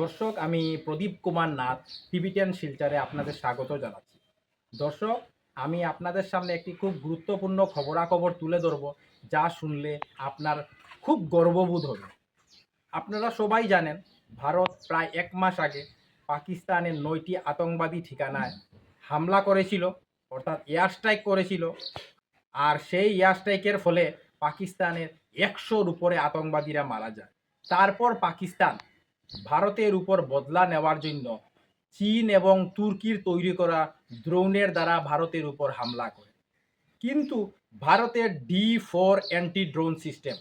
দর্শক, আমি প্রদীপ কুমার নাথ টিভিটেন শিলচারে আপনাদের স্বাগত জানাচ্ছি। দর্শক, আমি আপনাদের সামনে একটি খুব গুরুত্বপূর্ণ খবরাখবর তুলে ধরব, যা শুনলে আপনার খুব গর্ববোধ হবে। আপনারা সবাই জানেন, ভারত প্রায় এক মাস আগে পাকিস্তানের নয়টি আতঙ্কবাদী ঠিকানায় হামলা করেছিল, অর্থাৎ এয়ার স্ট্রাইক করেছিল, আর সেই এয়ার স্ট্রাইকের ফলে পাকিস্তানের একশোর উপরে আতঙ্কবাদীরা মারা যায়। তারপর পাকিস্তান ভারতের উপর বদলা নেওয়ার জন্য চীন এবং তুর্কির তৈরি করা দ্রোণের দ্বারা ভারতের উপর হামলা করে। কিন্তু ভারতের D four anti drone system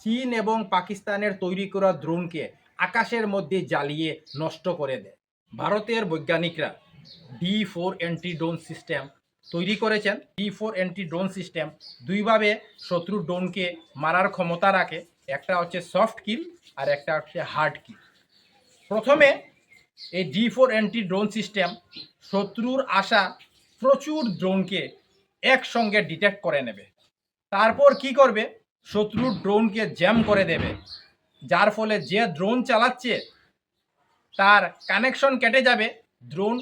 চীন এবং পাকিস্তানের তৈরি করা দ্রোণকে আকাশের মধ্যে জ্বালিয়ে নষ্ট করে দেয়। ভারতের বৈজ্ঞানিকরা D four anti drone system তৈরি করেছেন। D four anti drone system দুইভাবে শত্রু ড্রোনকে মারার ক্ষমতা রাখে। একটা হচ্ছে সফট কিল আর একটা হচ্ছে হার্ড কিল প্রথমে এই D four anti drone system শত্রুর আসা প্রচুর ড্রোনকে একসঙ্গে ডিটেক্ট করে নেবে। তারপর কি করবে? শত্রুর ড্রোনকে জ্যাম করে দেবে। যার ফলে যে ড্রোন চালাচ্ছে, তার কানেকশন কেটে যাবে ড্রোন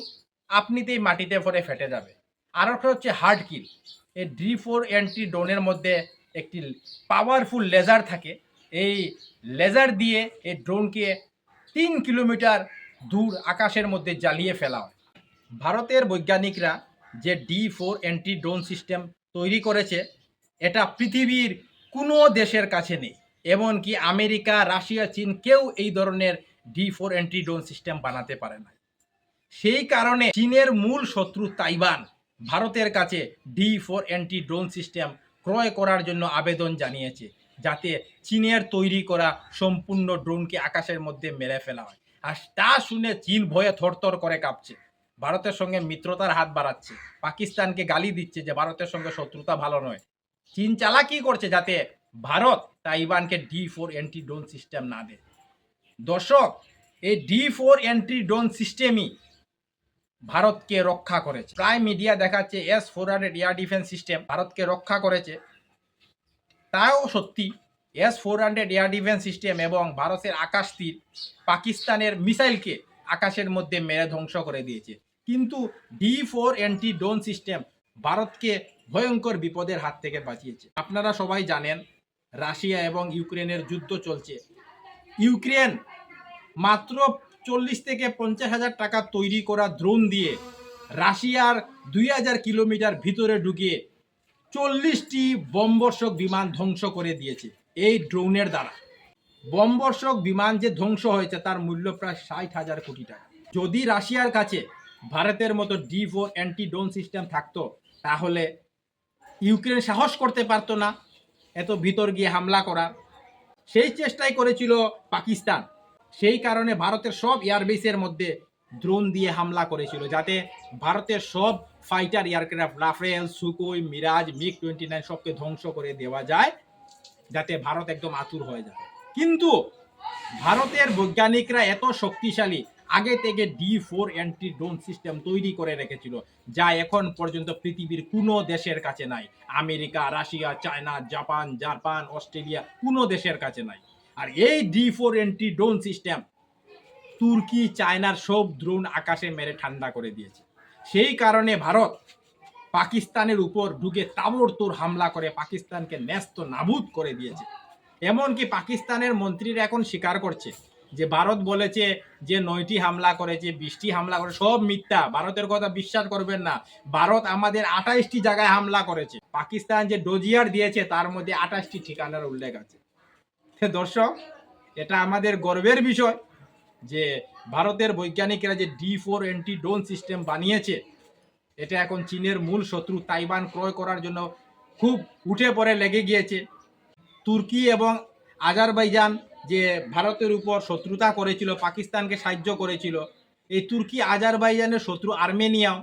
আপনিতেই মাটিতে পড়ে ফেটে যাবে। আর একটা হচ্ছে হার্ড কিল এই ডি ফোর অ্যান্টি ড্রোনের মধ্যে একটি পাওয়ারফুল লেজার থাকে এই লেজার দিয়ে এই ড্রোনকে তিন কিলোমিটার দূর আকাশের মধ্যে জ্বালিয়ে ফেলা হয়। ভারতের বৈজ্ঞানিকরা যে D four anti drone system তৈরি করেছে, এটা পৃথিবীর কোনো দেশের কাছে নেই, এমনকি আমেরিকা, রাশিয়া, চীন কেউ এই ধরনের D four anti drone system বানাতে পারে না। সেই কারণে চীনের মূল শত্রু তাইবান ভারতের কাছে D four anti drone system ক্রয় করার জন্য আবেদন জানিয়েছে। যাতে চীনের তৈরি করা সম্পূর্ণ ড্রোনকে আকাশের মধ্যে মেরে ফেলা হয়। আর তা শুনে চীন ভয়ে থরথর করে কাঁপছে। ভারতের সঙ্গে মিত্রতার হাত বাড়াচ্ছে। পাকিস্তানকে গালি দিচ্ছে যে ভারতের সঙ্গে শত্রুতা ভালো নয়। চীন চালাকি করছে যাতে Bharat তাইওয়ানকে D four anti drone system না দেয়। দর্শক, এই ডি ফোর অ্যান্টি ড্রোন সিস্টেমই ভারতকে রক্ষা করেছে। প্রায় মিডিয়া দেখাচ্ছে S four hundred air defence system ভারতকে রক্ষা করেছে। তাও সত্যি S four hundred air defence system এবং ভারতের আকাশ তীর পাকিস্তানের মিসাইলকে আকাশের মধ্যে মেরে ধ্বংস করে দিয়েছে। কিন্তু D four anti drone system ভারতকে ভয়ঙ্কর বিপদের হাত থেকে বাঁচিয়েছে। আপনারা সবাই জানেন, রাশিয়া এবং ইউক্রেনের যুদ্ধ চলছে। ইউক্রেন মাত্র চল্লিশ থেকে পঞ্চাশ হাজার টাকা তৈরি করা ড্রোন দিয়ে রাশিয়ার দুই হাজার কিলোমিটার ভিতরে ঢুকিয়ে চল্লিশটি বম্বর্ষক বিমান ধ্বংস করে দিয়েছে এই ড্রোনের দ্বারা। বম্বর্ষক বিমান যে ধ্বংস হয়েছে তার মূল্য প্রায় ষাট হাজার কোটি টাকা। যদি রাশিয়ার কাছে ভারতের মতো D four anti drone system থাকতো, তাহলে ইউক্রেন সাহস করতে পারতো না এত ভিতর গিয়ে হামলা করার। সেই চেষ্টাই করেছিল পাকিস্তান। সেই কারণে ভারতের সব এয়ারবেসের মধ্যে ড্রোন দিয়ে হামলা করেছিল, যাতে ভারতের সব fighter aircraft Rafale Sukhoi Mirage MiG twenty nine সবকে ধ্বংস করে দেওয়া যায়, যাতে ভারত একদম আতুর হয়ে যায় কিন্তু ভারতের বৈজ্ঞানিকরা এত শক্তিশালী, আগে থেকে D four anti drone system তৈরি করে রেখেছিল, যা এখন পর্যন্ত পৃথিবীর কোনো দেশের কাছে নাই। America, Russia, China, Japan Japan, Australia, কোনো দেশের কাছে নাই। আর এই D four anti drone system তুর্কি, চায়নার সব ড্রোন আকাশে মেরে ঠান্ডা করে দিয়েছে। সেই কারণে ভারত পাকিস্তানের উপর ঢুকে তাবড়তোড় হামলা করে পাকিস্তানকে ন্যস্ত নাবুদ করে দিয়েছে। এমনকি পাকিস্তানের মন্ত্রীরা এখন স্বীকার করছে যে ভারত বলেছে যে নয়টি হামলা করেছে, বিশটি হামলা করে, সব মিথ্যা। ভারতের কথা বিশ্বাস করবেন না। ভারত আমাদের আঠাইশটি জায়গায় হামলা করেছে। পাকিস্তান যে ডোজিয়ার দিয়েছে, তার মধ্যে আঠাশটি ঠিকানার উল্লেখ আছে। দর্শক, এটা আমাদের গর্বের বিষয়। যে ভারতের বৈজ্ঞানিকরা যে D four anti drone system বানিয়েছে, এটা এখন চীনের মূল শত্রু তাইওয়ান ক্রয় করার জন্য খুব উঠে পড়ে লেগে গিয়েছে। তুর্কি এবং আজারবাইজান যে ভারতের উপর শত্রুতা করেছিল, পাকিস্তানকে সাহায্য করেছিল, এই তুর্কি আজারবাইজানের শত্রু আর্মেনিয়াও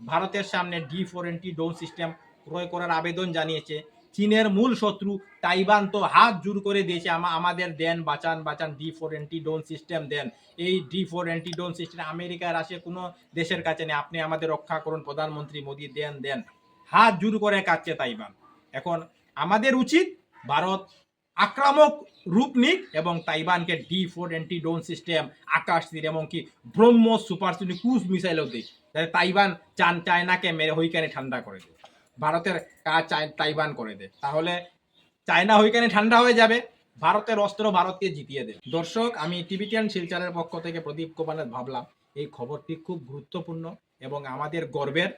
ভারতের সামনে D four anti drone system ক্রয় করার আবেদন জানিয়েছে। চীনের মূল শত্রু তাইবান তো হাত জোর করে দিয়েছে আমাদের দেন, বাঁচান বাঁচান D four anti drone system দেন। এই D four anti drone system America, Russia কোনো দেশের কাছে নেই। আপনি আমাদের রক্ষা করুন, প্রধানমন্ত্রী মোদী, দেন দেন। হাত জোর করে কাটছে তাইবান এখন আমাদের উচিত ভারত আক্রামক রূপ নিক এবং তাইবানকে D four anti drone system Akash তীর এমনকি ব্রহ্ম সুপারসোনিক ক্রুজ মিসাইলও দিক। তাইবান চান চায়নাকে মেরে হইকানে ঠান্ডা করে দেয়। ভারতের তাইবান করে দেয় তাহলে চায়না ওইখানে ঠান্ডা হয়ে যাবে। ভারতের অস্ত্র ভারতকে জিতিয়ে দেবে। দর্শক, আমি টিভিটিয়ান শিলচারের পক্ষ থেকে প্রদীপ কুমারের ভাবলাম, এই খবরটি খুব গুরুত্বপূর্ণ এবং আমাদের গর্বের।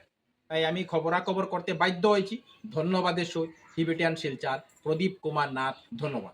তাই আমি খবরাখবর করতে বাধ্য হয়েছি। ধন্যবাদের সই টিভিটিয়ান শিলচার, প্রদীপ কুমার নাথ, ধন্যবাদ।